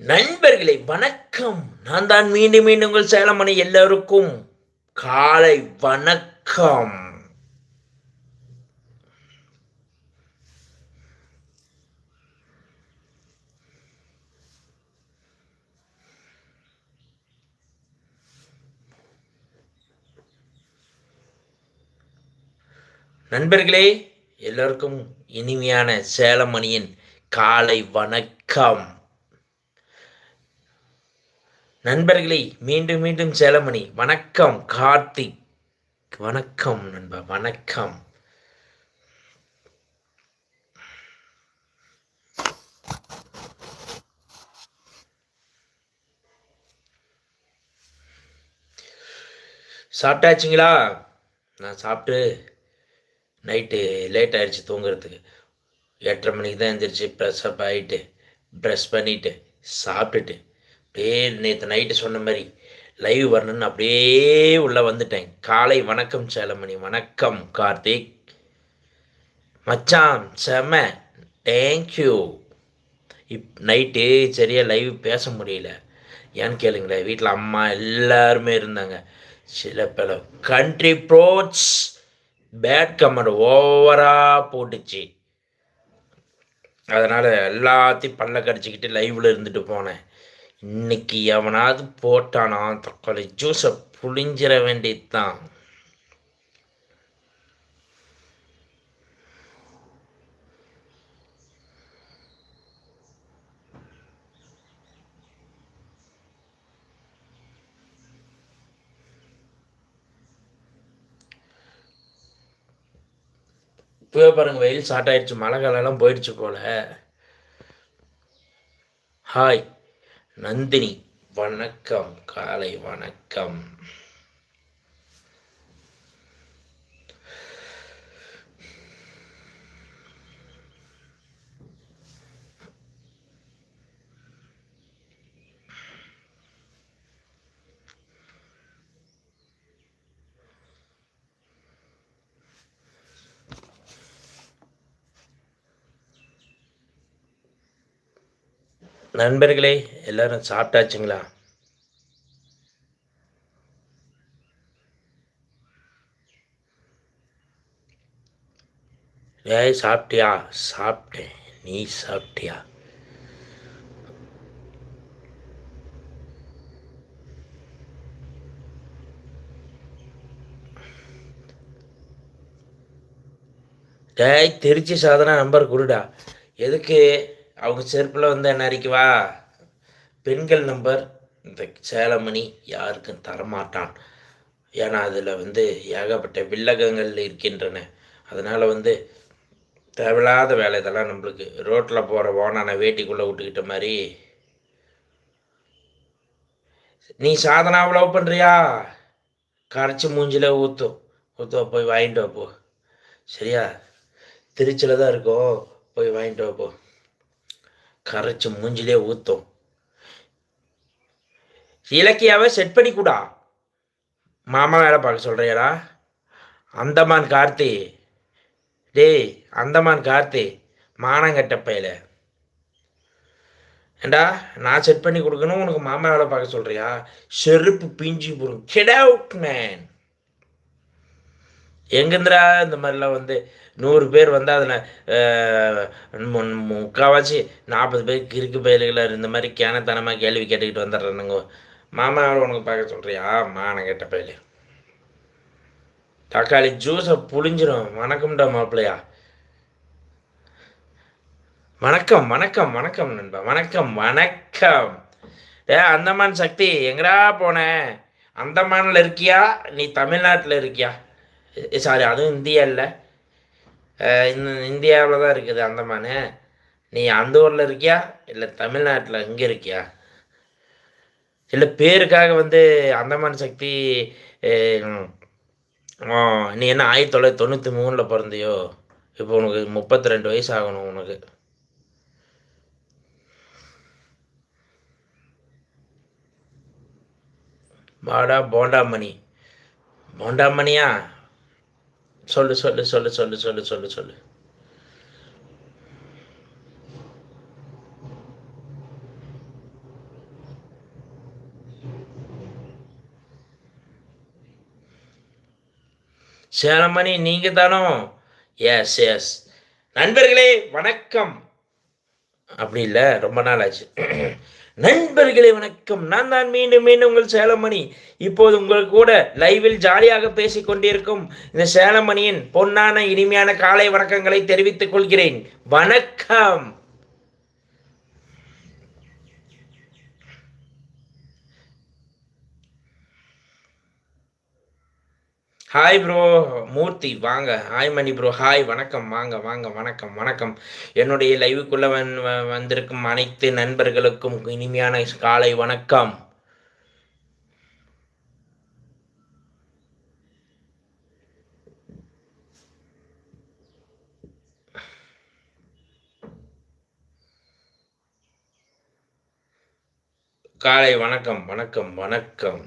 நண்பர்களே வணக்கம். நான் தான் மீண்டும் மீண்டும் உங்கள் சேலமணி எல்லோருக்கும் காலை வணக்கம். நண்பர்களே எல்லோருக்கும் இனிமையான சேலமணியின் காலை வணக்கம். நண்பர்களே மீண்டும் மீண்டும் சேலமணி. வணக்கம் கார்த்திக். வணக்கம் நண்பா வணக்கம். சாப்பிட்டாச்சுங்களா? நான் சாப்பிட்டு நைட்டு லேட் ஆயிடுச்சு தூங்குறதுக்கு. எட்டரை மணிக்கு தான் எழுந்திரிச்சு ப்ரெஸ்அப் ஆகிட்டு ப்ரெஷ் பண்ணிவிட்டு சாப்பிட்டுட்டு அப்படியே நேற்று நைட்டு சொன்ன மாதிரி லைவ் வரணும்னு அப்படியே உள்ளே வந்துட்டேன். காலை வணக்கம் சேலமணி வணக்கம் கார்த்திக். மச்சான் செம தேங்க்யூ இப் நைட்டு சரியாக லைவ் பேச முடியல. ஏன்னு கேளுங்களேன் வீட்டில் அம்மா எல்லாருமே இருந்தாங்க. சில பல கண்ட்ரி ப்ரோட்ஸ் பேட் கமெண்ட் ஓவராக போட்டுச்சு. அதனால் எல்லாத்தையும் பல்ல கடிச்சிக்கிட்டு லைவில் இருந்துட்டு போனேன். இன்னைக்கு எவனாவது போட்டானா தக்காளி ஜூஸை புளிஞ்சிட வேண்டியதுதான். இப்போவே பாருங்க வெயில் ஸ்டார்ட் ஆயிடுச்சு மழை காலம்லாம் போயிடுச்சு போல. ஹாய் நந்தினி வணக்கம் காலை வணக்கம். நண்பர்களே எல்லாரும் சாப்பிட்டாச்சுங்களா? ஏய் சாப்பிட்டியா? சாப்பிட்டேன். நீ சாப்பிட்டியா? டேய் திருச்சி சாதனா நம்பர் கொடுடா. எதுக்கு? அவங்க செருப்பில் வந்து என்ன அறிக்கவா பெண்கள் நம்பர். இந்த சேலமணி யாருக்கும் தரமாட்டான்? ஏன்னா அதில் வந்து ஏகப்பட்ட வில்லகங்கள் இருக்கின்றன. அதனால் வந்து தேவையில்லாத வேலை இதெல்லாம் நம்மளுக்கு. ரோட்டில் போகிற ஓனான வேட்டிக்குள்ளே விட்டுக்கிட்ட மாதிரி. நீ சாதனாவை லவ் பண்ணுறியா கரைச்சி மூஞ்சில ஊற்றும் ஊற்ற போய் வாங்கிட்டு வா சரியா? திருச்சியில் தான் இருக்கோம். போய் வாங்கிட்டு வைப்போம் கரைச்சி மூஞ்சிலே ஊற்றும் இலக்கியாவை செட் பண்ணி கூடா. மாமா வேலை பார்க்க சொல்கிறியாடா அந்தமான் கார்த்தி. டேய் அந்தமான் கார்த்தி மானங்கட்ட பையில. ஏண்டா நான் செட் பண்ணி கொடுக்கணும் உனக்கு மாமா வேலை பார்க்க சொல்கிறியா செருப்பு பிஞ்சு போடும். கெட் அவுட் மேன் எங்கேருந்துடா இந்த மாதிரிலாம் வந்து நூறு பேர் வந்து அதில் முக்கால்வாசி நாற்பது பேர் கிறுக்கு பயல்களாக இந்த மாதிரி கேனத்தனமாக கேள்வி கேட்டுக்கிட்டு வந்துடுறானுங்க. மாமா உனக்கு பார்க்க சொல்கிறியா மான கேட்ட பயலு. தக்காளி ஜூஸை புளிஞ்சிரும் வணக்கம்டா மாப்பிள்ளையா. வணக்கம் வணக்கம் வணக்கம் நண்பா. வணக்கம் வணக்கம். ஏ அந்தமான் சக்தி எங்கடா போன? அந்தமானில் இருக்கியா? நீ தமிழ்நாட்டில் இருக்கியா? சாரி அதுவும் இந்தியா இல்லை இந்தியாவில் தான் இருக்குது அந்தமான். நீ அந்த ஊரில் இருக்கியா? இல்லை தமிழ்நாட்டில் இங்கே இருக்கியா? இல்லை பேருக்காக வந்து அந்தமான் சக்தி நீ என்ன ஆயிரத்தி தொள்ளாயிரத்தி தொண்ணூற்றி மூணில் பிறந்தியோ? இப்போ உனக்கு முப்பத்தி ரெண்டு வயசு ஆகணும் உனக்கு. பாடா போண்டாமணி. போண்டாமணியா? சொல்லு சொல்லு சொல்லு சொல்லு சொல்லு சொல்லு சொல்லு. சேலமணி நீங்க தானோ? எஸ் எஸ் நண்பர்களே வணக்கம். அப்படி இல்லை ரொம்ப நாள் ஆச்சு. நண்பர்களே வணக்கம். நான் தான் மீண்டும் மீண்டும் உங்கள் சேலமணி. இப்போது உங்கள் கூட லைவில் ஜாலியாக பேசிக் கொண்டிருக்கும் இந்த சேலமணியின் பொன்னான இனிமையான காலை வணக்கங்களை தெரிவித்துக் கொள்கிறேன். வணக்கம். ஹாய் ப்ரோ மூர்த்தி வாங்க. ஹாய் மணி ப்ரோ ஹாய் வணக்கம். வாங்க வாங்க. வணக்கம் வணக்கம். என்னுடைய லைவுக்குள்ளே வந் வ- வந்திருக்கும் அனைத்து நண்பர்களுக்கும் இனிமையான காலை வணக்கம். காலை வணக்கம் வணக்கம் வணக்கம்.